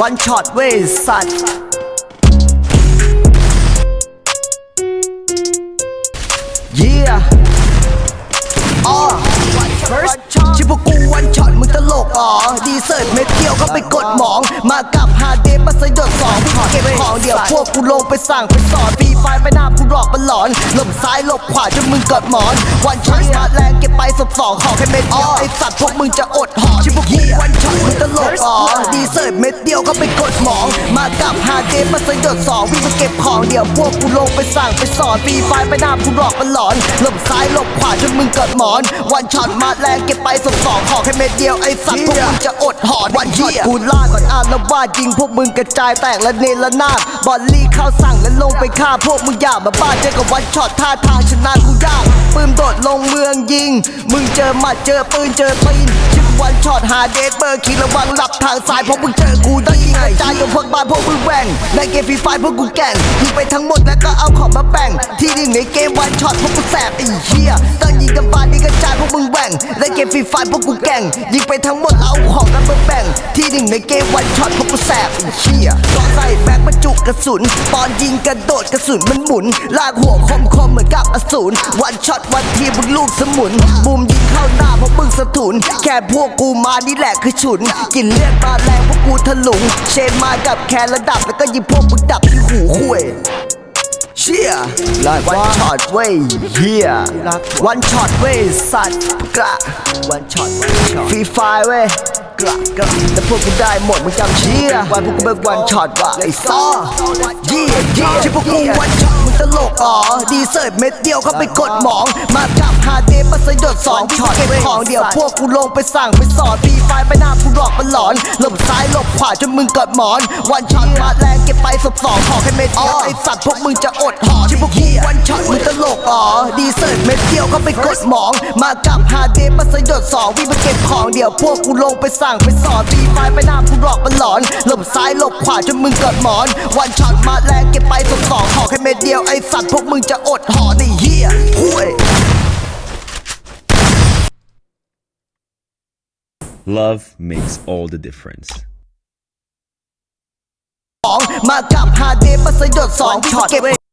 วันช็อตเว้ยสัตว์ Yeah อ๋อชิพวกกูวันช็อตมึงตลกอ๋อ ดีเซิร์ตเม็ดเดียวก็ไปกดหมอง มากับฮาเดฟมาสยดสองช็อตเก็บของเดี๋ยวพวกกูลงไปสั่งไปสอนฟรีไฟไปหน้ากูหลอกมันหลอนหลบซ้ายหลบขวาจนมึงกดหมอน วันช็อตมาแรงเก็บไปศพสองขอแค่เม็ดเดียวไอสัตว์พวกมึงจะอดหอ งตลกอ๋อดีเซิร์ตเม็ดเดียวก็ไปกดหมอง มากับฮาเดฟมาสยดสองวิ่งไปเก็บของเดี๋ยวพวกกูลงไปสั่งไปสอนฟรีไฟไปหน้ากูหลอกมันหลอนหลบซ้ายหลบขวาจนมึงกดหมอน วันช็อตมาแรงเก็บไปศพสองขอแค่เม็ดเดียวไอสัตว์พวกมึงจะอดหอนวันช็อตกูล่าก่อนอ่านแล้วว่าดยิงพวกมึงกระจายแตกและเนระนาดบอลลี่เข้าสั่งและลงไปฆ่าพวกมึงอย่ามาบ้าเจอกับวันช็อตท่าทางชนะกูยากปืนโดดลงเมืองยิง มึงเจอหมัดเจอปืนเจอตีนชื่อ วันช็อตหาเดทเบอร์คีระวังหลับทางซ้ายเพราะมึงเจอกูได้ยิงใจะจายกับพวกบ้านพวกมึงแหว่งในเกมฟรีไฟพวกกูแก่งยิงไปทั้งหมดแล้วก็เอาของมาแบ่ง ที่หนึ่งในเกมวันช็อตพวกกูแสบไอ้เหี้ยตั้งยิงกับบ้านนี่กระจายพวกมึงแหว่งในเกมฟรีไฟพวกกูแก่งยิงไปทั้งหมดเอาของนั้นมาแบ่ง ที่หนึ่งในเกมวันช็อตพวกกูแสบไอ้เหี้ยต่อใส่แบ็คบรรจุกระสุนตอนยิงกระโดดกระสุนมันหมุน ลากหัวคมคมเหมือนกับอสูรวันช็อตวันทีมึงลูกสมุนบูมยิงเข้าหน้าเพราะมึงสะทุน แค่พวกกูมานี่แหละคือฉุน กินเลือดมาแรงพว กกูถลุงเชนมากับแคนระดับ แล้วก็ยิงพวกมึงดับที่หูคุยเชี่ยวันช็อตเว้ยเฮียวันช็อตเว้ยสัตว์กระวันช็อตฟรีไฟเว้ยกระกระแต่พวกกูได้หมดมึงจำเชี่ยวันพวกกูเป็นวันช็อตว่ะไอ้ซอเยี่ยเยี่ยที่พวกกูวันช็อตมึงตลกอ๋อดีเซิร์ตเม็ดเดียวเข้าไปกดหมองมากับฮาเดฟมา สยดสองช็อตเก็บของเดี๋ยวพวกกูลงไปสั่งไปสอนฟรีไฟไปหน้ากูหลอกมันหลอนหลบซ้ายหลบขวาจนมึงกดหมอน วันช็อตมาแรงเก็บไปศพสองขอแค่เม็ดเดียวไอ้สัตว์พวกมึงจะอดหอที่พวกกูวันช็อตมึงตลกอ๋อดีเซิร์ตเม็ดเดียวก็ไปกดหมอง มากับฮาเดฟมาสยดสองวิ่งไปเก็บของเดี๋ยวพวกกูลงไปสั่งไปสอนฟรีไฟไปหน้ากูหลอกมันหลอนหลบซ้ายหลบขวาจนมึงกดหมอน วันช็อตมาแรงเก็บไปศพสองขอแค่เม็ดเดียวไอ้สัตว์พวกมึงจะอดหอในเหี้ยห่วย Love makes all the difference. ของมากับฮาเดฟมาสยดสองช็อตเก็บ